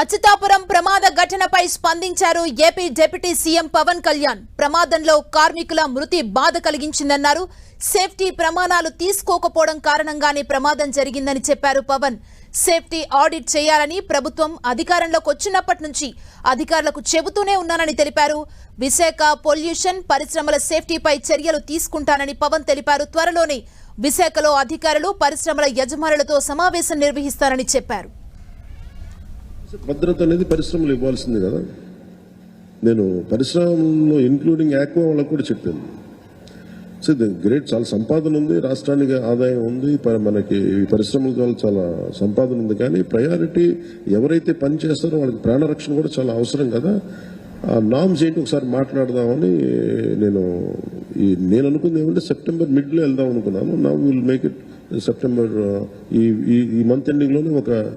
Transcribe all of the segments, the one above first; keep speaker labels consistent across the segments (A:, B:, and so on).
A: అచ్యుతాపురం ప్రమాద ఘటనపై స్పందించారు AP deputy CM Pawan Kalyan. ప్రమాదంలో కార్మికుల మృతి బాధ కలిగించిందన్నారు. సేఫ్టీ ప్రమాణాలు తీసుకోకపోవడం కారణంగానే ప్రమాదం జరిగిందని చెప్పారు పవన్. సేఫ్టీ ఆడిట్ చేయాలని ప్రభుత్వం అధికారంలోకి వచ్చినప్పటి నుంచి అధికారులకు చెబుతూనే ఉన్నానని తెలిపారు. విశాఖ పొల్యూషన్ పరిశ్రమల సేఫ్టీపై చర్యలు తీసుకుంటానని పవన్ తెలిపారు. త్వరలోనే విశాఖలో అధికారులు పరిశ్రమల యజమానులతో సమావేశం నిర్వహిస్తారని చెప్పారు.
B: భద్రత అనేది పరిశ్రమలు ఇవ్వాల్సింది కదా. నేను పరిశ్రమలో ఇంక్లూడింగ్ ఆక్వా వాళ్ళకు కూడా చెప్పాను. సో గ్రేట్ చాలా సంపాదన ఉంది రాష్ట్రానికి ఆదాయం ఉంది ప- మనకి ఈ పరిశ్రమల ద్వారా చాలా సంపాదన ఉంది. కానీ ప్రయారిటీ ఎవరైతే పని చేస్తారో వాళ్ళకి ప్రాణరక్షణ కూడా చాలా అవసరం కదా. ఆ నామ్స్ ఏంటి ఒకసారి మాట్లాడదామని నేను ఈ నేను అనుకుంది ఏమంటే సెప్టెంబర్ మిడ్లో వెళ్దాం అనుకున్నాను. నా విల్ మేక్ ఇట్ సెప్టెంబర్ ఈ ఈ- ఈ మంత్ ఎండింగ్లోనే ఒక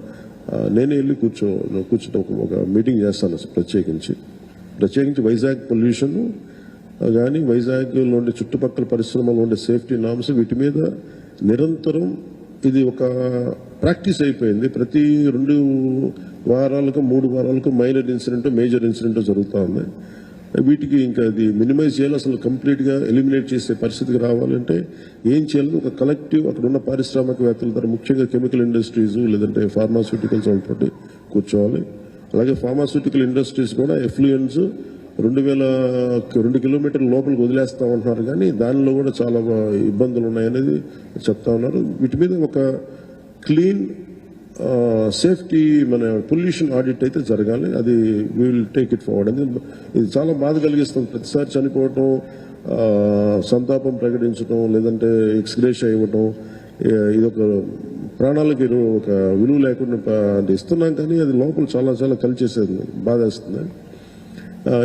B: నేనే వెళ్ళి కూర్చో కూర్చుని ఒక మీటింగ్ చేస్తాను అసలు ప్రత్యేకించి. ప్రత్యేకించి వైజాగ్ పొల్యూషన్ కానీ వైజాగ్లో ఉండే చుట్టుపక్కల పరిశ్రమలో ఉండే సేఫ్టీ నామ్స్ వీటి మీద నిరంతరం ఇది ఒక ప్రాక్టీస్ అయిపోయింది. ప్రతి రెండు వారాలకు మూడు వారాలకు మైనర్ ఇన్సిడెంట్ మేజర్ ఇన్సిడెంట్ జరుగుతూ ఉంది వీటికి ఇంకా అది మినిమైజ్ చేయాలి. అసలు కంప్లీట్గా ఎలిమినేట్ చేసే పరిస్థితికి రావాలంటే ఏం చేయాలి? ఒక కలెక్టివ్ అక్కడ ఉన్న పారిశ్రామికవేత్తల ద్వారా ముఖ్యంగా కెమికల్ ఇండస్ట్రీస్ లేదంటే ఫార్మాస్యూటికల్స్ వాళ్ళతోటి కూర్చోవాలి. అలాగే ఫార్మాస్యూటికల్ ఇండస్ట్రీస్ కూడా ఎఫ్లూయెన్స్ రెండు వేల రెండు కిలోమీటర్ల లోపలికి వదిలేస్తామంటున్నారు కానీ దానిలో కూడా చాలా ఇబ్బందులు ఉన్నాయనేది చెప్తా ఉన్నారు. వీటి మీద ఒక క్లీన్ సేఫ్టీ మన పొల్యూషన్ ఆడిట్ అయితే జరగాలి. అది విల్ టేక్ ఇట్ ఫార్వర్డ్ అని ఇది చాలా బాధ కలిగిస్తుంది. ప్రతిసారి చనిపోవటం సంతాపం ప్రకటించడం లేదంటే ఎక్స్గ్రేష్ ఇవ్వటం ఇదొక ఇది ఒక ప్రాణాలకి ఒక విలువ లేకుండా అంటే ఇస్తున్నాం కానీ అది లోపల చాలా చాలా కలిచేసేది బాధేస్తుంది.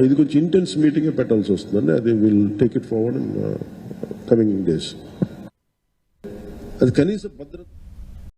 B: ఇది కొంచెం ఇంటెన్స్ మీటింగే పెట్టాల్సి వస్తుందండి. అది will take it forward in coming days అది కనీస భద్రత